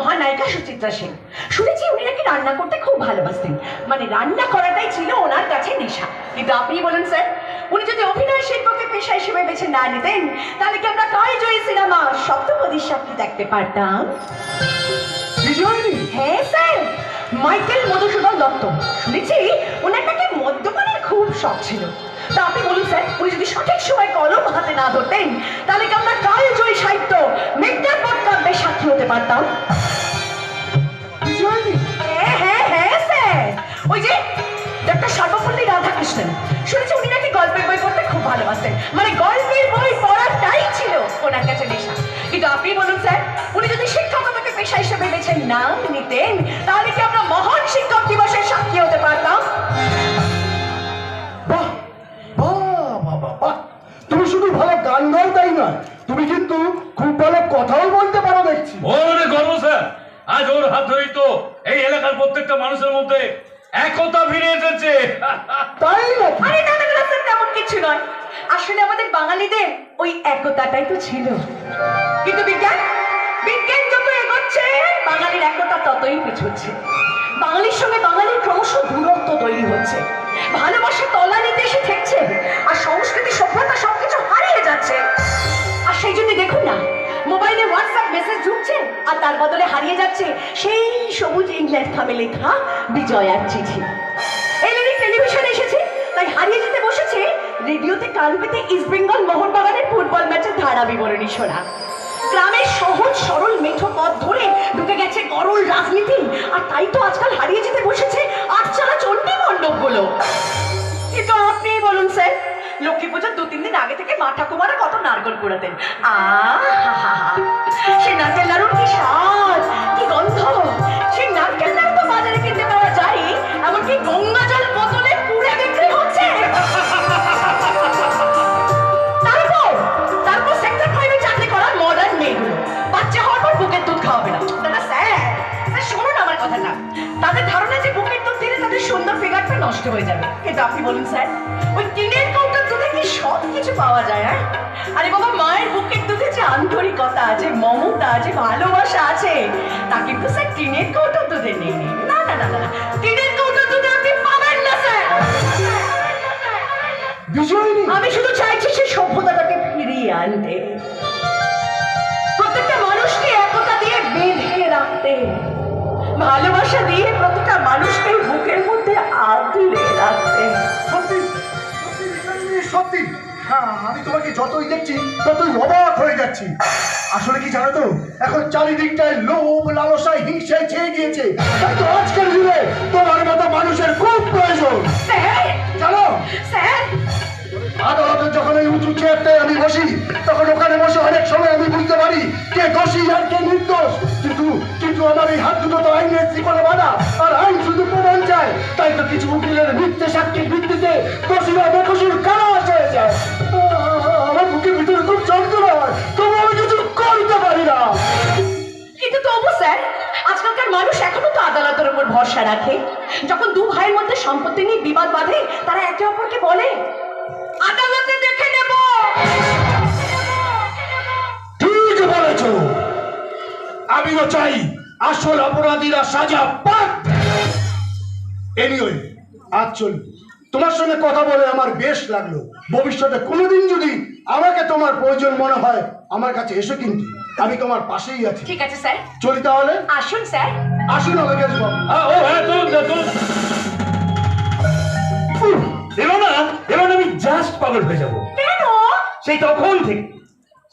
মহানায়িকা সুচিত্রা সেন। শুনেছি উনি নাকি রান্না করতে খুব ভালোবাসতেন। মানে রান্না করাটাই ছিল ওনার কাছে নেশা। কিন্তু আপনি বলুন স্যার উনি যদি অভিনয় শিল্পকে পেশা হিসেবে বেছে না নিতেন তাহলে কি আমরা কাল জয়ী সিনেমা সপ্তপদীর সাক্ষী দেখতে পারতাম? হ্যাঁ স্যার মাইকেল মধুসূদন দত্ত। শুনেছি ওনার নাকি মদ্যপানের খুব শখ ছিল। তা আপনি বলুন স্যার উনি যদি শুনেছি উনি নাকি গল্পের বই পড়তে খুব ভালোবাসতেন। মানে গল্পের বই পড়াটাই ছিল ওনার কাছে নেশা। কিন্তু আপনি বলুন স্যার উনি যদি শিক্ষকতাকে পেশা হিসেবে বেছে না নিতেন তাহলে কি আমরা মহান শিক্ষক দিবসের সাক্ষী হতে পারতাম? বাহ বাহ বাহ বাহ, বাহ। তুমি শুধু ভালো গান গাও তাই নয় তুমি কিন্তু খুব ভালো কথাও বলতে পারো দেখছি। ওরে গর্ব স্যার। আজ ওর হাত ধরেই তো এই এলাকার প্রত্যেকটা মানুষের মধ্যে একতা ফিরে এসেছে। তাই নাকি আরে না না না স্যার তেমন কিছু নয়। আসলে আমাদের বাঙালিদের ওই একতাটাই তো ছিল। কিন্তু বিজ্ঞান বিজ্ঞান যত এগোচ্ছে বাঙালির একতা ততই পিছুচ্ছে। বাঙালির সঙ্গে বাঙালির ক্রমশ দূরত্ব তৈরি হচ্ছে। ভালোবাসা তলানিতে এসে ঠেকছে আর সংস্কৃতি সভ্যতা সবকিছু হারিয়ে যাচ্ছে। আর সেই জন্য দেখুন না মোবাইলে হোয়াটসঅ্যাপ মেসেজ ঢুকছে আর তার বদলে হারিয়ে যাচ্ছে সেই সবুজ ইংল্যান্ড থামে লেখা বিজয়ার চিঠি। এলইডি টেলিভিশন এসেছে, তাই হারিয়ে যেতে বসেছে রেডিওতে কান পেতে ইস্ট বেঙ্গল মোহনবাগানের ফুটবল ম্যাচের ধারা বিবরণী শোনা। গ্রামের সহজ সরল মেঠো পথ ধরে ঢুকে গেছে গরল রাজনীতি, আর তাই তো আজকাল হারিয়ে যেতে বসেছে আটচালা চণ্ডী মণ্ডপগুলো কিন্তু আপনি বলুন, স্যার। লক্ষ্মী পুজোর দু তিন দিন আগে থেকে মা ঠাকুমারা কত নারকল কুড়াতেন আহা সে নারকেল নাড়ুর কি স্বাদ, কি গন্ধ। সেই নারকেল তো বাজারে কিনতে পাওয়া যায় এমনকি গঙ্গা নষ্ট হয়ে যাবে। কিন্তু আপনি বলুন স্যার ওই টিনের কৌটার দুধে কি সব কিছু পাওয়া যায় হ্যাঁ? আরে বাবা মায়ের বুকের দুধে যে আন্তরিকতা আছে মমতা আছে ভালোবাসা আছে তা কিন্তু স্যার টিনের কৌটার দুধে নেই। না না না না টিনের কৌটার দুধে আপনি পাবেন না স্যার। আমি শুধু চাইছি সেই সভ্যতাটাকে ফিরিয়ে আনতে। প্রত্যেকটা মানুষকে একতা দিয়ে বেঁধে রাখতে। ভালোবাসা দিয়ে প্রত্যেকটা মানুষকে বুকের যাচ্ছি আসলে কি জানো তো? এখন চারিদিকটায় লোভ লালসায় হিংসায় ছেয়ে গিয়েছে। তাই তো আজকের দিনে তোমার মতো মানুষের খুব প্রয়োজন। জানো? আদালতে যখন এই উঁচু চেয়ারটায় আমি বসি তখন ওখানে বসে অনেক সময় আমি বুঝতে পারি কে দোষী আর কে নির্দোষ। কিন্তু কিন্তু আমার এই হাত দুটো তো আইনের ত্রিকোণে বাঁধা আর আইন শুধু প্রমাণ চায়। তাই তো কিছু উকিলের মিথ্যে সাক্ষীর ভিত্তিতে দোষীরা বেকসুর কারাস হয়ে যায়। বুকের ভিতরে খুব যন্ত্রণা হয়। তবু আমি কিছু করতে পারি না। কিন্তু তবু স্যার আজকালকার মানুষ এখনও তো আদালতের উপর ভরসা রাখে। যখন দু ভাইয়ের মধ্যে সম্পত্তি নিয়ে বিবাদ বাঁধে তারা একে অপরকে বলে আদালতে দেখে নেব! ঠিক বলেছ। আমিও চাই আসল অপরাধীরা সাজা পাক। এনিওয়ে আজ চলি। তোমার সঙ্গে কথা বলে আমার বেশ লাগল। ভবিষ্যতে কোনোদিন যদি তোমার প্রয়োজন মনে হয় আমার কাছে এসো কিন্তু। আমি তোমার পাশেই আছি। ঠিক আছে স্যার। চলি তাহলে? আসুন স্যার। আসুন আমাকে আসব হ্যাঁ, ও হ্যাঁ চলুন স্যার, চলুন। এবার না এবার আমি জাস্ট পাগল হয়ে যাব। কেন? সেই তখন থেকে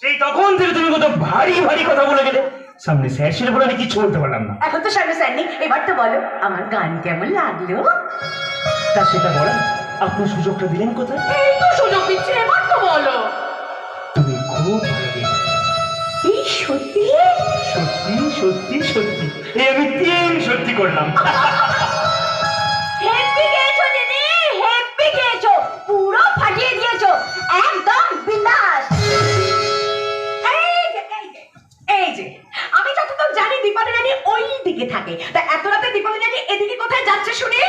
সেই তখন থেকে তুমি কত ভারী ভারী কথা বলে গেলে সামনে স্যার ছিল বলে আমি কিছু বলতে পারলাম না। এখন তো সামনে স্যার নেই। এবার তো বলো আমার গান কেমন লাগল? তা সেটা বলা আপনার সুযোগটা দিলেন কোথায়? এই তো সুযোগ দিচ্ছে এবার তো বলো। খুব ভালো গেয়েছো। এই সত্যি? সত্যি সত্যি সত্যি। এই আমি সত্যি করলাম। হেপি গেছো দিদি হেপি গেছো পুরো ফাটিয়ে দিয়েছ। একদম বিন্দাস। এই যে, আমি যতক্ষণ জানি দীপালি রানী ওই দিকে থাকে। তা এত রাতে দীপালি রানী এদিকে কোথায় যাচ্ছে শুনি?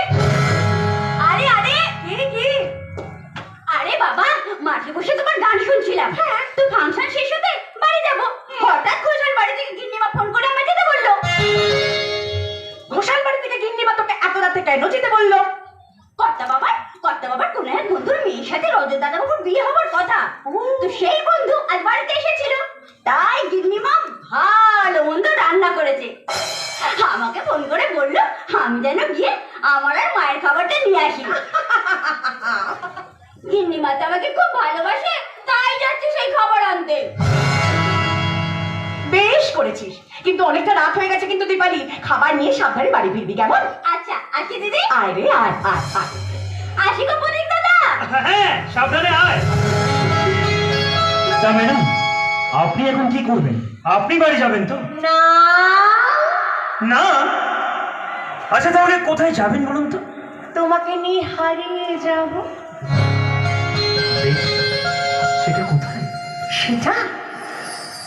বসে তোমার গান শুনছিলাম। হ্যাঁ। তো ফাংশন শেষ হতে বাড়ি যাব। হঠাৎ ঘোষাল বাড়ি থেকে গিন্নিমা ফোন করে আমায় যেতে বলল। ঘোষাল বাড়ি থেকে গিন্নিমা তোকে এত রাতে কেন যেতে বলল? কর্তা বাবার কর্তা বাবার কোন এক বন্ধুর মেয়ের সাথে রজত দাদা বাবুর বিয়ে হওয়ার কথা। তো সেই বন্ধু আজ বাড়িতে এসেছিল। তাই গিন্নিমা ভালো মন্দ রান্না করেছে। আমাকে ফোন করে বলল আমি যেন গিয়ে আমার আর মায়ের খাবারটা নিয়ে আসি। গিন্নিমা তো আমাকে খুব ভালোবাসে তাই যাচ্ছে সেই খবর আনতে। বেশ করেছিস কিন্তু অনেকটা রাত হয়ে গেছে কিন্তু দীপালি খাবার নিয়ে সাবধানে বাড়ি ফিরবি কেমন? আচ্ছা আসি দিদি? আয় রে আয় আয় আয়। আসি গো পনিক দাদা। হ্যাঁ, হ্যাঁ সাবধানে আয়। তা ম্যাডাম আপনি এখন কি করবেন? আপনি বাড়ি যাবেন তো? না। না? আচ্ছা তাহলে কোথায় যাবেন বলুন তো? তোমাকে নিয়ে হারিয়ে যাব। সেটা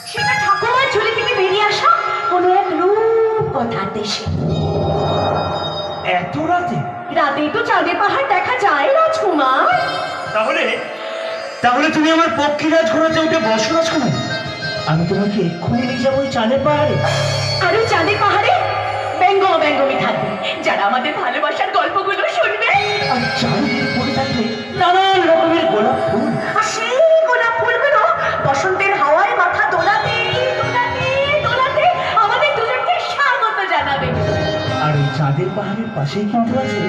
সেটা ঠাকুমার ঝুলি থেকে বেরিয়ে আসা কোনো এক রূপ কথার দেশে। এত রাতে? রাতেই তো চাঁদের পাহাড় দেখা যায় রাজকুমার। তাহলে? তাহলে তুমি আমার পক্ষীরাজ ঘোরাতে উঠে বসো রাজকুমার। আমি তোমাকে এক্ষুনি নিয়ে যাব ওই চাঁদের পাহাড়ে। আর ওই চাঁদের পাহাড়ে ব্যঙ্গ ব্যঙ্গমি থাকবে। যারা আমাদের ভালোবাসার গল্পগুলো শুনবে পাহাড়ের পাশেই কিন্তু আছে?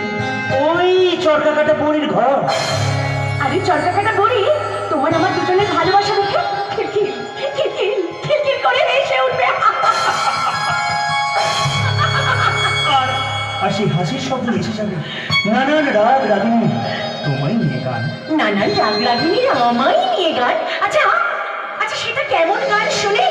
ওই চরকা কাটা পরির ঘর। আরে চরকাকাটা বলি তোমার আমার দুজনের ভালোবাসা দেখে খিলখিল খিলখিল খিলখিল করে হেসে উঠবে। আর আর সেই হাসির শব্দ এসে যাবে। নানান রাগ রাগিনী। তোমায় নিয়ে গান। নানান রাগ রাগিনী আমায় নিয়ে গান। আচ্ছা আচ্ছা সেটা কেমন গান শুনে